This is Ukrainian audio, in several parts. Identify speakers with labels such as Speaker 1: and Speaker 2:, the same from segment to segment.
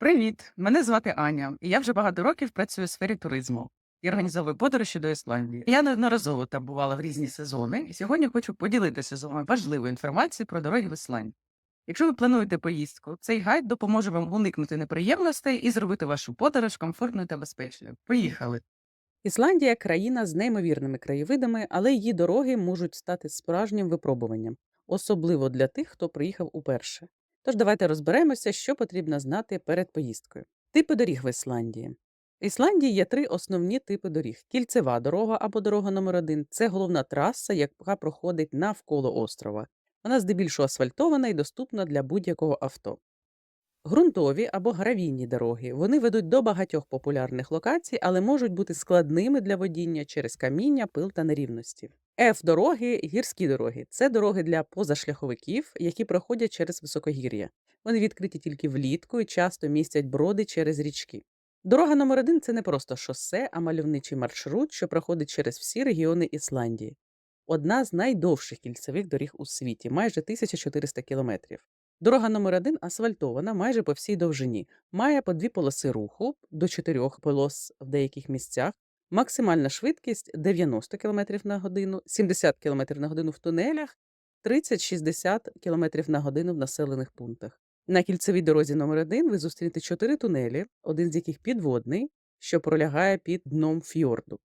Speaker 1: Привіт! Мене звати Аня, і я вже багато років працюю у сфері туризму і організовую подорожі до Ісландії. Я неодноразово там бувала в різні сезони, і сьогодні хочу поділитися з вами важливою інформацією про дороги в Ісландії. Якщо ви плануєте поїздку, цей гайд допоможе вам уникнути неприємностей і зробити вашу подорож комфортною та безпечною. Поїхали!
Speaker 2: Ісландія країна з неймовірними краєвидами, але її дороги можуть стати справжнім випробуванням, особливо для тих, хто приїхав уперше. Тож давайте розберемося, що потрібно знати перед поїздкою. Типи доріг в Ісландії. В Ісландії є три основні типи доріг: кільцева дорога або дорога номер 1 це головна траса, яка проходить навколо острова. Вона здебільшого асфальтована і доступна для будь-якого авто. Ґрунтові або гравійні дороги. Вони ведуть до багатьох популярних локацій, але можуть бути складними для водіння через каміння, пил та нерівності. F-дороги гірські дороги це дороги для позашляховиків, які проходять через високогір'я. Вони відкриті тільки влітку і часто містять броди через річки. Дорога номер 1 це не просто шосе, а мальовничий маршрут, що проходить через всі регіони Ісландії. Одна з найдовших кільцевих доріг у світі майже 1400 кілометрів. Дорога номер 1 асфальтована майже по всій довжині, має по дві полоси руху до чотирьох полос в деяких місцях. Максимальна швидкість 90 км на годину, 70 км на годину в тунелях, 30-60 км на годину в населених пунктах. На кільцевій дорозі номер 1 ви зустрінете чотири тунелі, один з яких підводний, що пролягає під дном фьорду.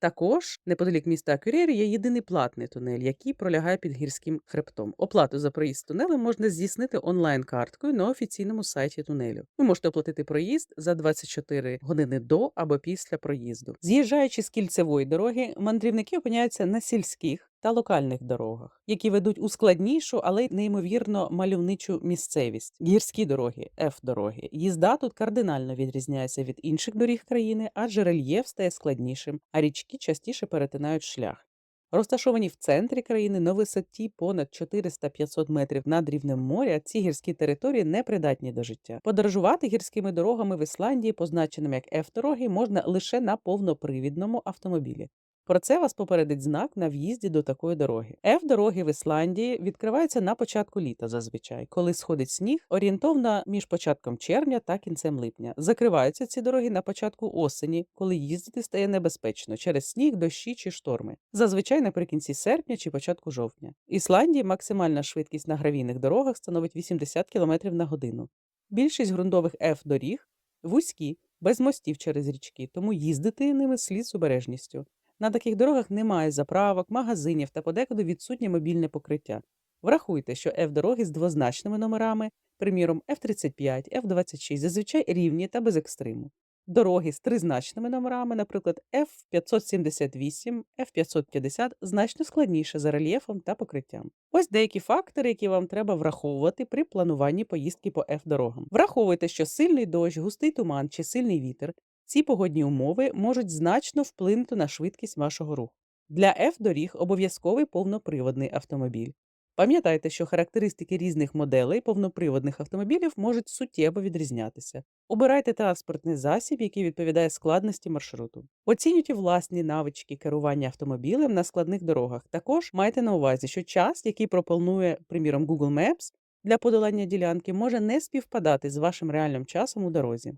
Speaker 2: Також неподалік міста Кюрєрі є єдиний платний тунель, який пролягає під гірським хребтом. Оплату за проїзд тунелем можна здійснити онлайн-карткою на офіційному сайті тунелю. Ви можете оплатити проїзд за 24 години до або після проїзду. З'їжджаючи з кільцевої дороги, мандрівники опиняються на сільських та локальних дорогах, які ведуть у складнішу, але й неймовірно мальовничу місцевість. Гірські дороги, F-дороги. Їзда тут кардинально відрізняється від інших доріг країни, адже рельєф стає складнішим, а річки частіше перетинають шлях. Розташовані в центрі країни на висоті понад 400-500 метрів над рівнем моря, ці гірські території непридатні до життя. Подорожувати гірськими дорогами в Ісландії, позначеними як F-дороги, можна лише на повнопривідному автомобілі. Про це вас попередить знак на в'їзді до такої дороги. F-дороги в Ісландії відкриваються на початку літа зазвичай, коли сходить сніг, орієнтовно між початком червня та кінцем липня. Закриваються ці дороги на початку осені, коли їздити стає небезпечно через сніг, дощі чи шторми. Зазвичай наприкінці серпня чи початку жовтня. В Ісландії максимальна швидкість на гравійних дорогах становить 80 км на годину. Більшість ґрунтових F-доріг вузькі, без мостів через річки, тому їздити ними слід з обережністю. На таких дорогах немає заправок, магазинів та подекуди відсутнє мобільне покриття. Врахуйте, що F-дороги з двозначними номерами, приміром F35, F26, зазвичай рівні та без екстриму. Дороги з тризначними номерами, наприклад, F578, F550, значно складніше за рельєфом та покриттям. Ось деякі фактори, які вам треба враховувати при плануванні поїздки по F-дорогам. Враховуйте, що сильний дощ, густий туман чи сильний вітер ці погодні умови можуть значно вплинути на швидкість вашого руху. Для F-доріг обов'язковий повноприводний автомобіль. Пам'ятайте, що характеристики різних моделей повноприводних автомобілів можуть суттєво відрізнятися. Обирайте транспортний засіб, який відповідає складності маршруту. Оцінюйте власні навички керування автомобілем на складних дорогах. Також майте на увазі, що час, який пропонує, приміром, Google Maps для подолання ділянки, може не співпадати з вашим реальним часом у дорозі.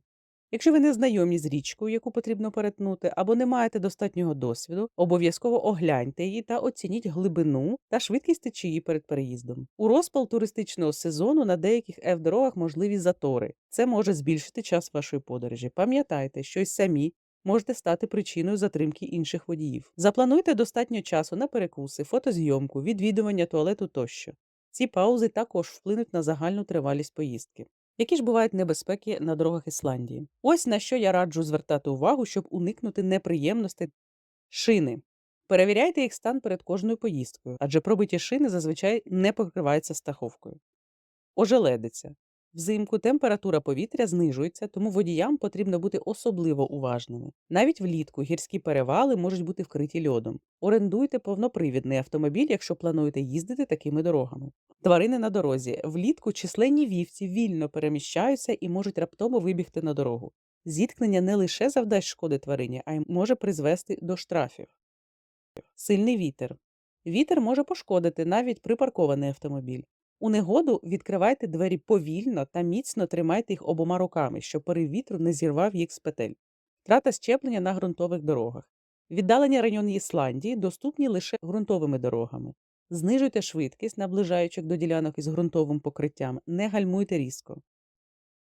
Speaker 2: Якщо ви не знайомі з річкою, яку потрібно перетнути, або не маєте достатнього досвіду, обов'язково огляньте її та оцініть глибину та швидкість течії перед переїздом. У розпал туристичного сезону на деяких F-дорогах можливі затори. Це може збільшити час вашої подорожі. Пам'ятайте, що й самі можете стати причиною затримки інших водіїв. Заплануйте достатньо часу на перекуси, фотозйомку, відвідування туалету тощо. Ці паузи також вплинуть на загальну тривалість поїздки. Які ж бувають небезпеки на дорогах Ісландії? Ось на що я раджу звертати увагу, щоб уникнути неприємностей. Шини. Перевіряйте їх стан перед кожною поїздкою, адже пробиті шини зазвичай не покриваються страховкою. Ожеледиця. Взимку температура повітря знижується, тому водіям потрібно бути особливо уважними. Навіть влітку гірські перевали можуть бути вкриті льодом. Орендуйте повнопривідний автомобіль, якщо плануєте їздити такими дорогами. Тварини на дорозі. Влітку численні вівці вільно переміщаються і можуть раптово вибігти на дорогу. Зіткнення не лише завдасть шкоди тварині, а й може призвести до штрафів. Сильний вітер. Вітер може пошкодити навіть припаркований автомобіль. У негоду відкривайте двері повільно та міцно тримайте їх обома руками, щоб порив вітру не зірвав їх з петель. Втрата щеплення на ґрунтових дорогах. Віддалені райони Ісландії доступні лише ґрунтовими дорогами. Знижуйте швидкість, наближаючи до ділянок із ґрунтовим покриттям, не гальмуйте різко.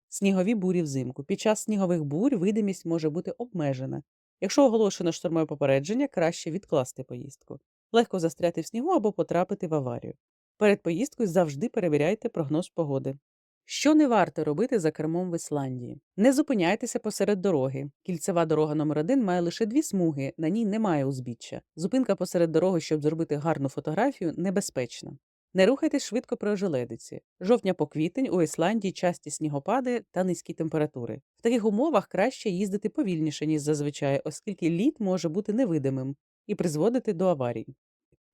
Speaker 2: Снігові бурі взимку. Під час снігових бурь видимість може бути обмежена. Якщо оголошено штормове попередження, краще відкласти поїздку. Легко застряти в снігу або потрапити в аварію. Перед поїздкою завжди перевіряйте прогноз погоди. Що не варто робити за кермом в Ісландії? Не зупиняйтеся посеред дороги. Кільцева дорога номер 1 має лише дві смуги, на ній немає узбіччя. Зупинка посеред дороги, щоб зробити гарну фотографію, небезпечна. Не рухайтесь швидко при ожеледиці. Жовтня по квітень у Ісландії часті снігопади та низькі температури. В таких умовах краще їздити повільніше, ніж зазвичай, оскільки лід може бути невидимим і призводити до аварій.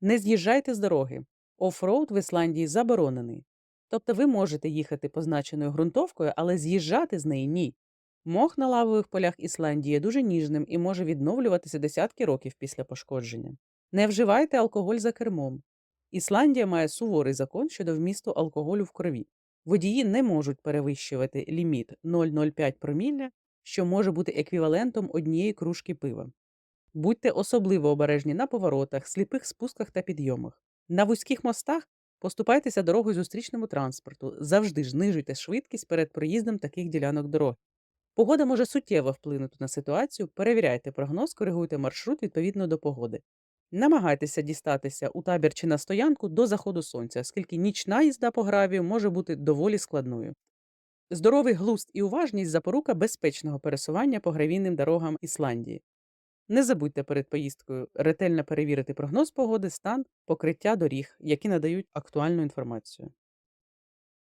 Speaker 2: Не з'їжджайте з дороги. Офроуд в Ісландії заборонений. Тобто ви можете їхати позначеною ґрунтовкою, але з'їжджати з неї ні. Мох на лавових полях Ісландії є дуже ніжним і може відновлюватися десятки років після пошкодження. Не вживайте алкоголь за кермом. Ісландія має суворий закон щодо вмісту алкоголю в крові. Водії не можуть перевищувати ліміт 0,05 промілля, що може бути еквівалентом однієї кружки пива. Будьте особливо обережні на поворотах, сліпих спусках та підйомах. На вузьких мостах поступайтеся дорогою зустрічному транспорту. Завжди ж знижуйте швидкість перед проїздом таких ділянок дороги. Погода може суттєво вплинути на ситуацію. Перевіряйте прогноз, коригуйте маршрут відповідно до погоди. Намагайтеся дістатися у табір чи на стоянку до заходу сонця, оскільки нічна їзда по гравію може бути доволі складною. Здоровий глузд і уважність запорука безпечного пересування по гравійним дорогам Ісландії. Не забудьте перед поїздкою ретельно перевірити прогноз погоди, стан, покриття доріг, які надають актуальну інформацію.